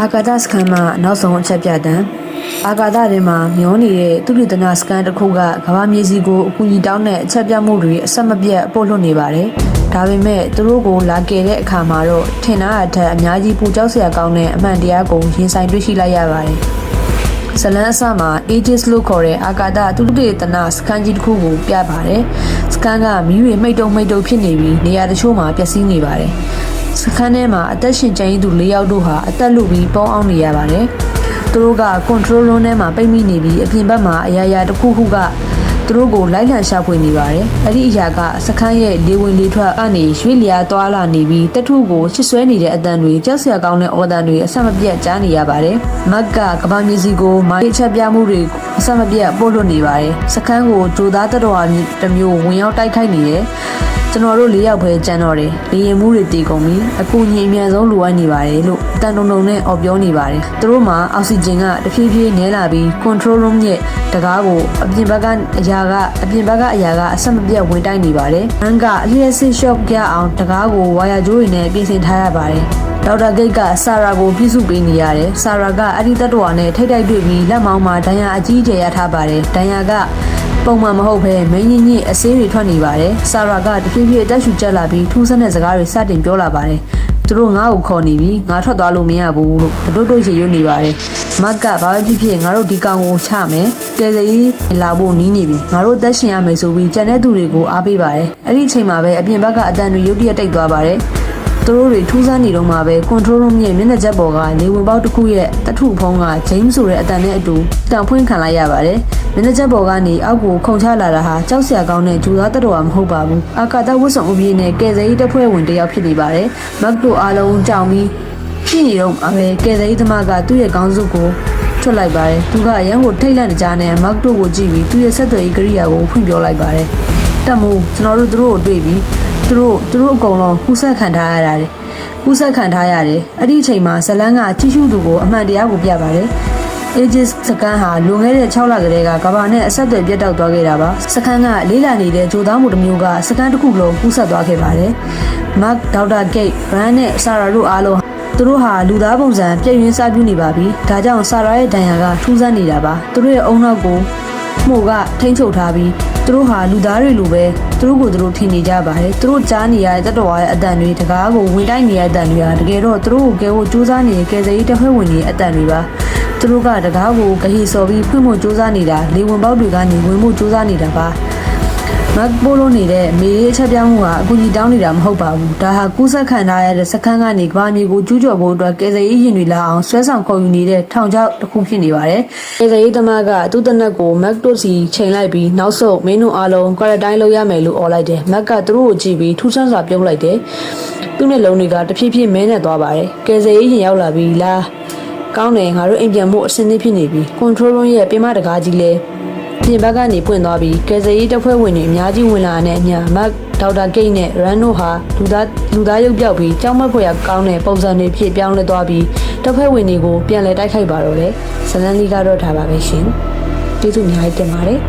အာကာသစခန်းမှာနောက်ဆုံးအချက်ပြတမ်းအာကာသထဲမှာမျောနေတဲ့သူရိတနာစကန်တစ်ခုကကမ္ဘာမြေစီကိုအကူအညီတောင်းတဲ့အချက်ပြမှုတွေအဆက်မပြတ်ပို့လွှတ်နေပါတယ်။ဒါပေမဲ့သူတို့ကိုလာကယ်တဲ့အခါမှာတော့ထင်တာအထက်အများကြီးပူကြောက်စရာကောင်းတဲ့အမှန်တရားကိုရင်ဆိုင်တွေ့ရှိလိုက်ရပါတယ်။ဇလန်းအစမှာ Aegis လို့ခေါ်တဲ့အာကာသသူရိတနာစကန်ကြီးတစ်ခုကိုပြပါတယ်။စကန်ကမီးတွေမှိတ်တုံမှိတ်တုံဖြစ်နေပြီးနေရာတချို့မှာပျက်စီးနေပါတယ်။ စခန်းထဲမှာအသက်ရှင်ကျန်ရည်သူ၄ယောက်တို့ဟာအသက်လုပြီးပေါင်းအောင်နေရပါတယ်။သူတို့က control room ထဲမှာပိတ်မိနေပြီးအပြင်ဘက်မှာအရာရာတစ်ခုခုကသူတို့ကိုလိုက်လံရှာဖွေနေပါတယ်။အဲ့ဒီအရာကစခန်းရဲ့လေဝင်လေထွက်ကနေရွှေ့လျားသွားလာနေပြီးတထုကိုချစ်ဆွဲနေတဲ့အတန်တွေကြောက်စရာကောင်းတဲ့အော်တန်တွေအဆက်မပြတ်ကြားနေရပါတယ်။မက်ကကဘာမြေစီကိုမိုင်းချက်ပြမှုတွေအဆက်မပြတ်ပို့လွှတ်နေပါတယ်။စခန်းကိုဂျိုသားတတော်တစ်မျိုးဝင်ရောက်တိုက်ခိုက်နေတယ်။ ကျွန်တော်တို့၄ယောက်ပဲကြမ်းတော့တယ်။လေရင်မှုတွေတီကုန်ပြီ။အခုညင်အမြန်ဆုံးလိုအပ်နေပါတယ်လို့တန်တုံတုံနဲ့အော်ပြောနေပါတယ်။သူတို့မှာအောက်ဆီဂျင်ကတဖြည်းဖြည်းနည်းလာပြီး control room ရဲ့တကားကိုအပြင်ဘက်ကအရာကအပြင်ဘက်ကအရာကအဆက်မပြတ်ဝင်တိုက်နေပါတယ်။အန်ကအလျှက်စစ် shop ကြအောင်တကားကိုဝါယာကြိုးတွေနဲ့ပြင်ဆင်ထားရပါတယ်။ဒေါက်တာဂိတ်ကဆာရာကိုပြည့်စုပေးနေရတယ်။ဆာရာကအဲ့ဒီတတ္တဝါနဲ့ထိတ်တိုက်တွေ့ပြီးလက်မောင်းမှာဒဏ်ရာအကြီးအကျယ်ရထားပါတယ်။ဒဏ်ရာက ပုံမှန်မဟုတ်ဘဲမင်းကြီးကြီးအဆေးတွေထွက်နေပါတယ်။ဆာရာကတဖြည်းဖြည်းအသက်ရှူကျက်လာပြီးထူးဆန်းတဲ့စကားတွေစတင်ပြောလာပါတယ်။သူတို့ငါ့ကိုခေါ်နေပြီငါထွက်သွားလို့မရဘူးလို့တို့တို့ချေရွနေပါတယ်။မတ်ကဘာပဲဖြစ်ဖြစ်ငါတို့ဒီကောင်ကိုချမယ်။ကယ်ဆယ်ရေးလာဖို့နီးနေပြီ။ငါတို့သက်ရှင်ရမယ်ဆိုပြီးကြံတဲ့သူတွေကိုအားပေးပါတယ်။အဲ့ဒီအချိန်မှာပဲအပြင်ဘက်ကအတန်တွေရုတ်တရက်တိတ်သွားပါတယ်။ သူတို့တွေထူးဆန်းနေတော့မှပဲ control room ရဲ့မျက်နှာချက်ပေါ်ကလေဝင်ပေါက်တစ်ခုရဲ့တထုဖုံးက James ဆိုတဲ့အတန်နဲ့အတူတန်ဖွင့်ခံလိုက်ရပါတယ်။မျက်နှာချက်ပေါ်ကနေအောက်ကိုခုန်ချလာတာဟာကြောက်စရာကောင်းတဲ့ဂျူသားတက်တော်မဟုတ်ပါဘူး။အာကာသဝတ်ဆောင်အပြည့်နဲ့ကယ်ဆယ်ရေးတပ်ဖွဲ့ဝင်တစ်ယောက်ဖြစ်နေပါတယ်။မက်တို့အားလုံးကြောင်ပြီးဖြစ်နေတော့အပဲကယ်ဆယ်ရေးသမားကသူ့ရဲ့ခေါင်းစုပ်ကိုထွက်လိုက်ပါတယ်။သူကအရန်ကိုထိတ်လန့်နေကြတဲ့မက်တို့ကိုကြည့်ပြီးသူ့ရဲ့ဆက်သွယ်ရေးကိရိယာကိုဖွင့်ပြောလိုက်ပါတယ်။တက်မို့ကျွန်တော်တို့သူတို့ကိုတွေ့ပြီး သူတို့သူတို့အကုန်လုံးကူးဆက်ခံထားရတာလေကူးဆက်ခံထားရတယ်အဲ့ဒီအချိန်မှာဇလန်းကကြည့်ရှုသူကိုအမှန်တရားကိုပြပါတယ် Aegis စကန်ဟာလွန်ခဲ့တဲ့6လကတည်းကကဘာနဲ့အဆက်အသွယ်ပြတ်တောက်သွားခဲ့တာပါစကန်ကလေးလာနေတဲ့ဂျိုသားမှုတစ်မျိုးကစကန်တစ်ခုလုံးကူးဆက်သွားခဲ့ပါတယ်မတ်ဒေါက်တာဂိတ်ဘရန်နဲ့ဆာရာတို့အားလုံးသူတို့ဟာလူသားပုံစံပြည့်ရင်းစားပြုနေပါပြီဒါကြောင့်ဆာရာရဲ့ဒဏ်ရာကထူးဆန်းနေတာပါသူတို့ရဲ့အုံနောက်ကိုမှုကထိမ့်ချုပ်ထားပြီး သူတို့ဟာလူသားတွေလိုပဲသူတို့ကိုသူတို့ထင်နေကြပါတယ်သူတို့ကြားနေရတဲ့တတော်ရဲ့အတန်တွေတကားကိုဝင်တိုက်နေရတဲ့အတန်တွေဟာတကယ်တော့သူတို့ကိုကဲဖို့စူးစမ်းနေတဲ့ကယ်ဆယ်ရေးတပ်ဖွဲ့ဝင်တွေရဲ့အတန်တွေပါသူတို့ကတကားကိုကဟီစော်ပြီးဖွင့်ဖို့စူးစမ်းနေတာလေဝင်ပေါက်တွေကနေဝင်ဖို့စူးစမ်းနေတာပါ မတ်ပိုလိုနေတဲ့မေရေးအချက်ပြမှုဟာအကူကြီးတောင်းနေတာမဟုတ်ပါဘူးဒါဟာကူးဆက်ခံထားရတဲ့စခန်းကနေကဘာမြေကိုကျူးကျော်ဖို့အတွက်ကယ်ဆယ်ရေးရင်တွေလာအောင်ဆွဲဆောင်ခေါ်ယူနေတဲ့ထောင်ချောက်တစ်ခုဖြစ်နေပါတယ်ကယ်ဆယ်ရေးသမားကသူ့တနက်ကိုမက်တို့စီချိန်လိုက်ပြီးနောက်ဆုံးမင်းတို့အားလုံးကွာရတိုင်းလုပ်ရမယ်လို့អော်လိုက်တယ်မက်ကသူတို့ကိုကြည့်ပြီးထူးဆန်းစွာပြုံးလိုက်တယ်သူ့မျက်လုံးတွေကတဖြည်းဖြည်းမဲနဲ့သွားပါတယ်ကယ်ဆယ်ရေးရင်ရောက်လာပြီးလာကောင်းတယ်ငါတို့အိမ်ပြန်ဖို့အဆင်သင့်ဖြစ်နေပြီ control room ရဲ့ပြင်မတကားကြီးလဲ ပြင်ဘက်ကနေပွင့်သွားပြီးကယ်ဆယ်ရေးတပ်ဖွဲ့ဝင်တွေအများကြီးဝင်လာတဲ့အမျှမတ်ဒေါက်တာဂိတ်နဲ့ရန်နိုဟာလူသားလူသားရုပ်ပြောက်ပြီးကြောင်းမက်ဖွယ်ရကောင်းတဲ့ပုံစံတွေဖြစ်ပြောင်းလဲသွားပြီးတပ်ဖွဲ့ဝင်တွေကိုပြန်လဲတိုက်ခိုက်ပါတော့တယ်ဇလန်လီကတော့ထားပါပဲရှင်ကျေးဇူးအများကြီးတင်ပါတယ်